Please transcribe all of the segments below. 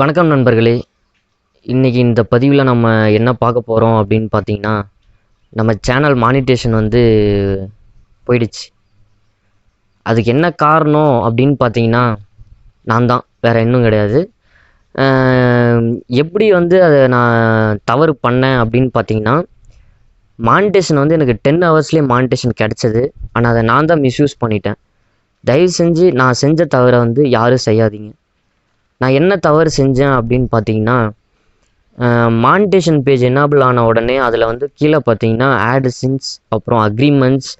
வணக்கம் நண்பர்களே. இன்றைக்கி இந்த பதிவில் நம்ம என்ன பார்க்க போகிறோம் அப்படின்னு பார்த்தீங்கன்னா நம்ம சேனல் மானிட்டேஷன் வந்து போயிடுச்சு. அதுக்கு என்ன காரணம் அப்படின்னு பார்த்தீங்கன்னா நான் தான் வேறு இன்னும் கிடையாது. எப்படி வந்து அதை நான் தவறு பண்ணேன் அப்படின்னு பார்த்தீங்கன்னா மானிட்டேஷன் வந்து எனக்கு டென் ஹவர்ஸ்லேயே மானிட்டேஷன் கிடச்சிது. ஆனால் அதை நான் தான் மிஸ்யூஸ் பண்ணிட்டேன். தயவு செஞ்சு நான் செஞ்ச தவறை வந்து யாரும் செய்யாதீங்க. நான் என்ன தவறு செஞ்சேன் அப்படின்னு பார்த்தீங்கன்னா மானிட்டேஷன் பேஜ் எனேபிள் ஆன உடனே அதில் வந்து கீழே பார்த்தீங்கன்னா ஆட்சின்ஸ் அப்புறம் அக்ரிமெண்ட்ஸ்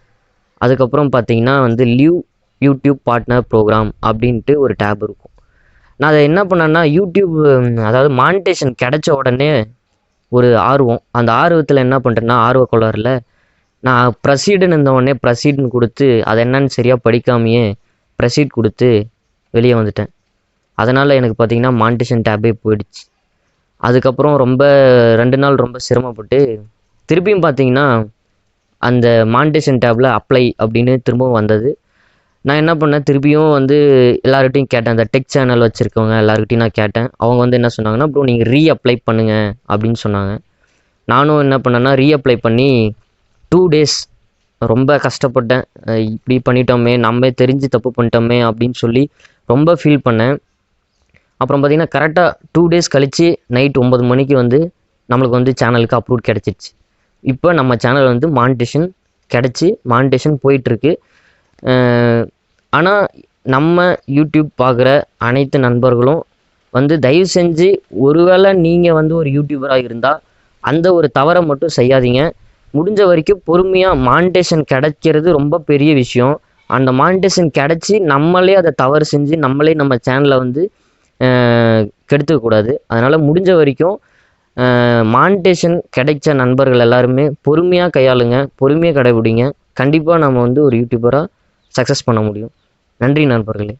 அதுக்கப்புறம் பார்த்தீங்கன்னா வந்து லியூ யூடியூப் பார்ட்னர் ப்ரோக்ராம் அப்படின்ட்டு ஒரு டேப் இருக்கும். நான் அதை என்ன பண்ணேன்னா யூடியூப் அதாவது மானிட்டேஷன் கிடைச்ச உடனே ஒரு ஆர்வம். அந்த ஆர்வத்தில் என்ன பண்ணிட்டேன்னா ஆர்வ கோளாறில் நான் ப்ரசீடுன்னு இருந்த உடனே ப்ரசீடுன்னு கொடுத்து அது என்னன்னு சரியாக படிக்காமையே ப்ரசீட் கொடுத்து வெளியே வந்துட்டேன். அதனால் எனக்கு பார்த்தீங்கன்னா மானிட்டேஷன் டேப்பே போயிடுச்சு. அதுக்கப்புறம் ரொம்ப ரெண்டு நாள் ரொம்ப சிரமப்பட்டு திருப்பியும் பார்த்தீங்கன்னா அந்த மானிட்டேஷன் டேப்பில் அப்ளை அப்படின்னு திரும்பவும் வந்தது. நான் என்ன பண்ணேன் திருப்பியும் வந்து எல்லார்கிட்டையும் கேட்டேன். அந்த டெக் சேனல் வச்சுருக்கவங்க எல்லாருக்கிட்டையும் நான் கேட்டேன். அவங்க வந்து என்ன சொன்னாங்கன்னா ப்ரோ நீங்கள் ரீ அப்ளை பண்ணுங்க அப்படின்னு சொன்னாங்க. நானும் என்ன பண்ணேன்னா ரீ அப்ளை பண்ணி டூ டேஸ் ரொம்ப கஷ்டப்பட்டேன். இப்படி பண்ணிட்டோமே நம்ம தெரிஞ்சு தப்பு பண்ணிட்டோமே அப்படின்னு சொல்லி ரொம்ப ஃபீல் பண்ணேன். அப்புறம் பார்த்திங்கன்னா கரெக்டாக டூ டேஸ் கழித்து நைட் ஒம்பது மணிக்கு வந்து நம்மளுக்கு வந்து சேனலுக்கு அப்லோட் கிடச்சிருச்சு. இப்போ நம்ம சேனல் வந்து மானிட்டேஷன் கிடச்சி மானிட்டேஷன் போயிட்டுருக்கு. ஆனால் நம்ம யூடியூப் பார்க்குற அனைத்து நண்பர்களும் வந்து தயவு செஞ்சு ஒருவேளை நீங்கள் வந்து ஒரு யூடியூபராக இருந்தால் அந்த ஒரு தவறை மட்டும் செய்யாதீங்க. முடிஞ்ச வரைக்கும் பொறுமையாக மானிட்டேஷன் கிடைக்கிறது ரொம்ப பெரிய விஷயம். அந்த மானிட்டேஷன் கிடச்சி நம்மளே அதை தவறு செஞ்சு நம்மளே நம்ம சேனலை வந்து கெடுத்துக்கக்கூடாது. அதனால் முடிஞ்ச வரைக்கும் மானிட்டேஷன் கிடைச்ச நண்பர்கள் எல்லாருமே பொறுமையாக கையாளுங்க பொறுமையாக கடைபிடிங்க. கண்டிப்பாக நம்ம வந்து ஒரு யூடியூபராக சக்ஸஸ் பண்ண முடியும். நன்றி நண்பர்களே.